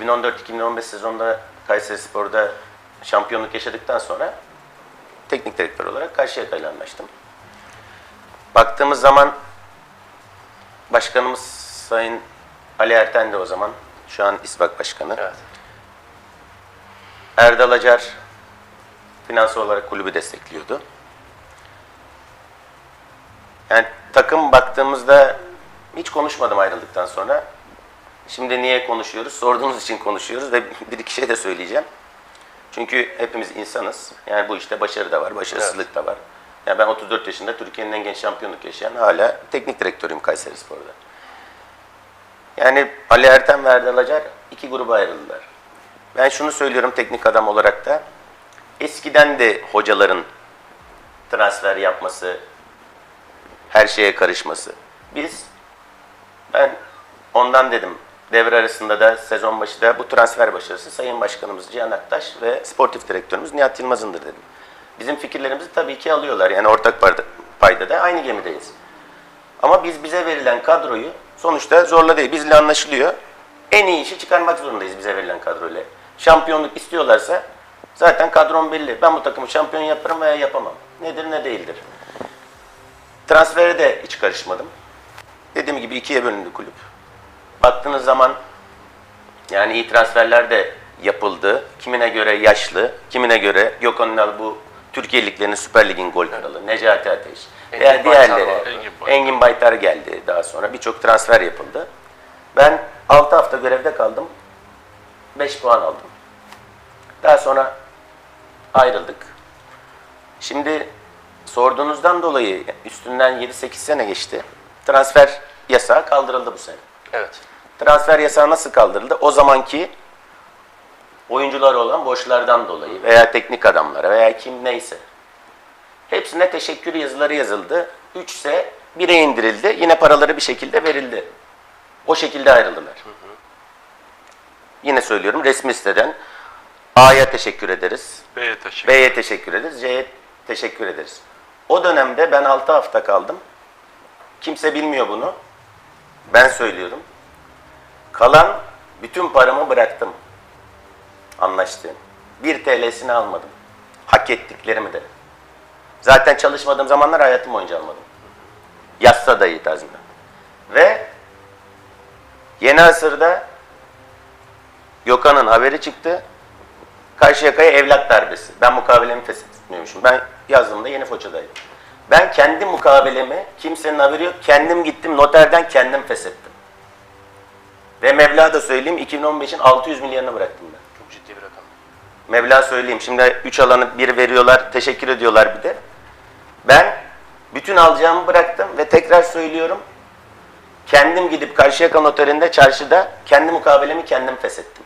2014-2015 sezonunda Kayseri Spor'da şampiyonluk yaşadıktan sonra teknik direktör olarak Karşıyaka'yla anlaştım. Baktığımız zaman başkanımız Sayın Ali Erten de o zaman şu an İSBAK Başkanı. Evet. Erdal Acar finansal olarak kulübü destekliyordu. Yani takım baktığımızda hiç konuşmadım ayrıldıktan sonra. Şimdi niye konuşuyoruz? Sorduğunuz için konuşuyoruz ve bir iki şey de söyleyeceğim. Çünkü hepimiz insanız. Yani bu işte başarı da var, başarısızlık da var. Yani ben 34 yaşında Türkiye'nin en genç şampiyonluk yaşayan hala teknik direktörüyüm Kayseri Spor'da. Yani Ali Ertem ve Erdal Acar iki gruba ayrıldılar. Ben şunu söylüyorum teknik adam olarak da. Eskiden de hocaların transfer yapması, her şeye karışması. Biz, ben ondan dedim, devre arasında da sezon başı da bu transfer başarısı Sayın Başkanımız Cihan Aktaş ve sportif direktörümüz Nihat Yılmaz'ındır dedim. Bizim fikirlerimizi tabii ki alıyorlar. Yani ortak payda, da aynı gemideyiz. Ama biz bize verilen kadroyu sonuçta zorla değil. Bizle anlaşılıyor. En iyi işi çıkarmak zorundayız bize verilen kadroyla. Şampiyonluk istiyorlarsa zaten kadron belli. Ben bu takımı şampiyon yaparım veya yapamam. Nedir ne değildir. Transfere de hiç karışmadım. Dediğim gibi ikiye bölündü kulüp. Baktığınız zaman yani iyi transferler de yapıldı. Kimine göre yaşlı, kimine göre Gökhan Ünal bu Türkiye Liglerinin Süper Lig'in gol kralı, Necati Ateş Engin veya diğerleri. Engin Baytar. Engin Baytar geldi daha sonra. Birçok transfer yapıldı. Ben 6 hafta görevde kaldım. 5 puan aldım. Daha sonra ayrıldık. Şimdi sorduğunuzdan dolayı üstünden 7-8 sene geçti. Transfer yasağı kaldırıldı bu sene. Evet. Transfer yasağı nasıl kaldırıldı? O zamanki oyuncular olan borçlardan dolayı veya teknik adamlara veya kim neyse. Hepsine teşekkür yazıları yazıldı. 3 ise 1'e indirildi. Yine paraları bir şekilde verildi. O şekilde ayrıldılar. Yine söylüyorum resmi siteden A'ya teşekkür ederiz. B'ye teşekkür B'ye teşekkür ederiz. C'ye teşekkür ederiz. O dönemde ben 6 hafta kaldım. Kimse bilmiyor bunu. Ben söylüyorum. Kalan bütün paramı bıraktım. Anlaştığım. Bir TL'sini almadım. Hak ettiklerimi de. Zaten çalışmadığım zamanlar hayatım boyunca almadım. Yazsa dahi tazminat. Ve Yeni Asır'da Gökhan'ın haberi çıktı. Karşıyaka'ya evlat darbesi. Ben mukavelemi feshetmiyormuşum. Ben yazdığımda yeni Foça'daydım. Ben kendi mukavelemi, kimsenin haberi yok, kendim gittim noterden kendim feshettim. Ve Mevla da söyleyeyim 2015'in 600 milyarını bıraktım ben. Çok ciddi bir rakam. Meblağ söyleyeyim. Şimdi 3 alanı bir veriyorlar, teşekkür ediyorlar bir de. Ben bütün alacağımı bıraktım ve tekrar söylüyorum. Kendim gidip Karşıyaka noterinde çarşıda kendi mukavelemi kendim feshettim.